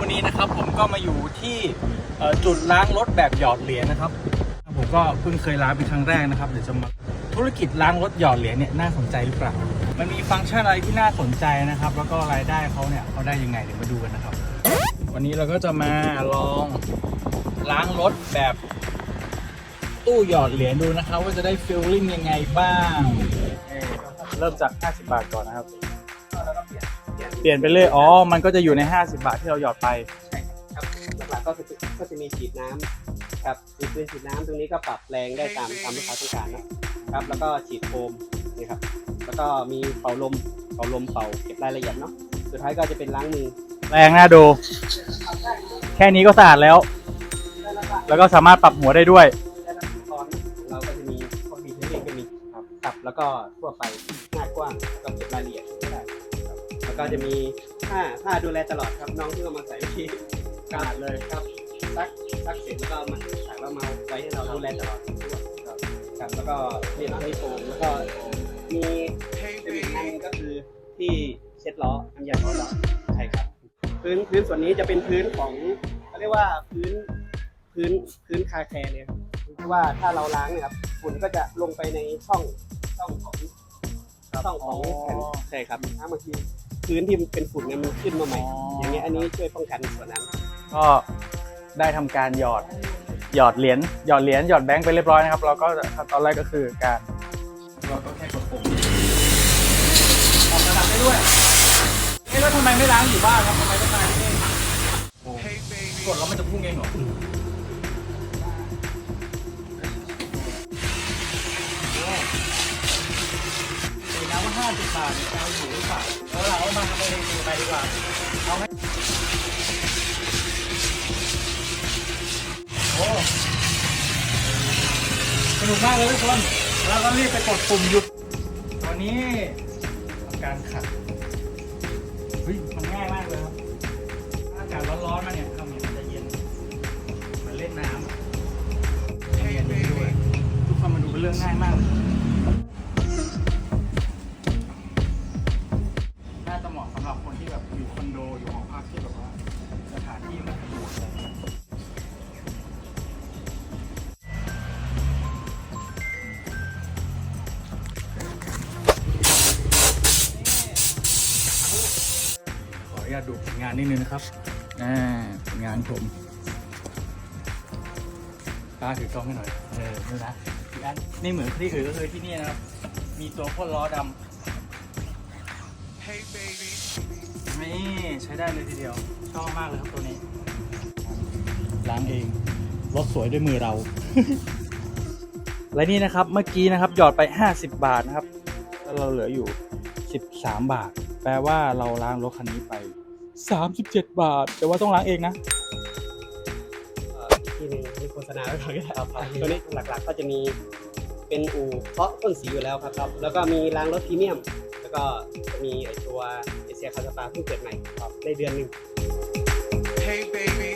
วันนี้นะครับ ผมก็มาอยู่ที่จุดล้างรถแบบหยอดเหรียญนะครับ ผมก็เพิ่งเคยล้างเป็นครั้งแรกนะครับเดี๋ยวจะมาธุรกิจล้างรถหยอดเหรียญเนี่ยน่าสนใจหรือเปล่า มันมีฟังก์ชันอะไรที่น่าสนใจนะครับ แล้วก็รายได้เขาเนี่ยเขาได้ยังไงเดี๋ยวมาดูกันนะครับ วันนี้เราก็จะมาลองล้างรถแบบตู้หยอดเหรียญดูนะครับว่าจะได้ฟีลลิ่งยังไงบ้าง เริ่มจาก 50 บาทก่อนนะครับ ลี่ยนไปเลยอ๋อ มันก็จะอยู่ใน 50 บาทที่เราหยอดไป ใช่ครับหลักๆก็คือก็จะมีฉีดน้ำครับมีปืนฉีดน้ำตรงนี้ก็ปรับแรงได้ตามตามลูกค้าต้องการนะครับ แล้วก็ฉีดโฟมนี่ครับแล้วก็มีเป่าลมเป่าลมเป่าเก็บรายละเอียดเนาะสุดท้ายก็จะเป็นล้างมือแรงน่าดู แค่นี้ก็สะอาดแล้วแล้วก็สามารถปรับหัวได้ด้วยและน้ำตอนเราก็จะมีพวกดีเทลลิ่งก็มีครับครับแล้วก็ทั่วไปหน้ากว้างแล้วก็เก็บรายละเอียดได้ครับแล้ว ก็จะมีผ้าผ้าดูแลตลอดครับน้องที่เอามาใส่ที่กาดเลยครับซักซักเสร็จแล้วก็มาถักแล้วมาไว้ให้เราดูแลตลอดทั่วครับครับแล้วก็มีน้ำให้โฟมแล้วก็มีเป็นอีกอันหนึงก็คือที่เช็ดล้อน้ำยาล้อล้อใช่ครับ พื้นพื้นส่วนนี้จะเป็นพื้นของเขาเรียกว่าพื้นพื้นพื้นคาแคร์เลยครับที่ว่าถ้าเราล้างเนี่ยครับฝุ่นก็จะลงไปในช่องช่องของช่องของแผ่นใช่ครับถ้าบางที พื้นที่มันเป็นฝุ่นเนี่ยมันขึ้นมาใหม่อ๋อออย่างเงี้ยอันนี้ช่วยป้องกันส่วนนั้น ก็ได้ทำการหยอดหยอดเหรียญหยอดเหรียญหยอดแบงค์ไปเรียบร้อยนะครับเราก็จะขั้นตอนแรกก็คือการเราก็แค่กดปุ่มออกระดับได้ด้วยเอ๊ะแล้วทำไมไม่ล้างอยู่บ้านครับทำไมต้องมาที่นี่โอ้กดแล้วมันจะพุ่งเองเหรอาห้าสิบบาทเนี่ยจะเอาอยู่หรือเปล่าแล้วเราเอามาทำเองดีไปดีกว่าเอาให้โอ้สนุกมากเลยทุกคนแล้วก็รีบไปกดปุ่มหยุดตอนนี้ทำการขัดเฮ้ยมันง่ายมากเลยครับถ้าอากาศร้อนๆมาเนี่ยทำเนี่ยมันจะเย็นมือนเล่นน้ำเย็นดีด้วยทุกคนมาดูเป็นเรื่องง่ายมากเลย นุญาตดูผลงานนิดนึงนะครับอ่าผลงานผมป้าถือกล้องให้หน่อยเออดูนะอีกอันนี่เหมือนที่อื่นก็คือที่นี่นะครับ มีตัวพ่นล้อดำนี่ใช้ได้เลยทีเดียว ชอบมากเลยครับตัวนี้ล้างเองรถสวยด้วยมือเรา และนี่นะครับเมื่อกี้นะครับ หยอดไป 50 บาทนะครับ แล้วเราเหลืออยู่ 13 บาท แปลว่าเราล้างรถคันนี้ไป 37 บาท แต่ว่าต้องล้างเองนะ ที่หนึ่มีโฆษณาไว้ก่อนก็ได้เอาครับตัวนี้หลักๆก็จะมีเป็นอู่เพาะต้นสีอยู่แล้วครับ แล้วก็มีล้างรถพรีเมียม แล้วก็จะมีไอตัวเอเชียคาสปาเพิ่งเกิดใหม่ครับในเดือนหนึ่ง Hey baby,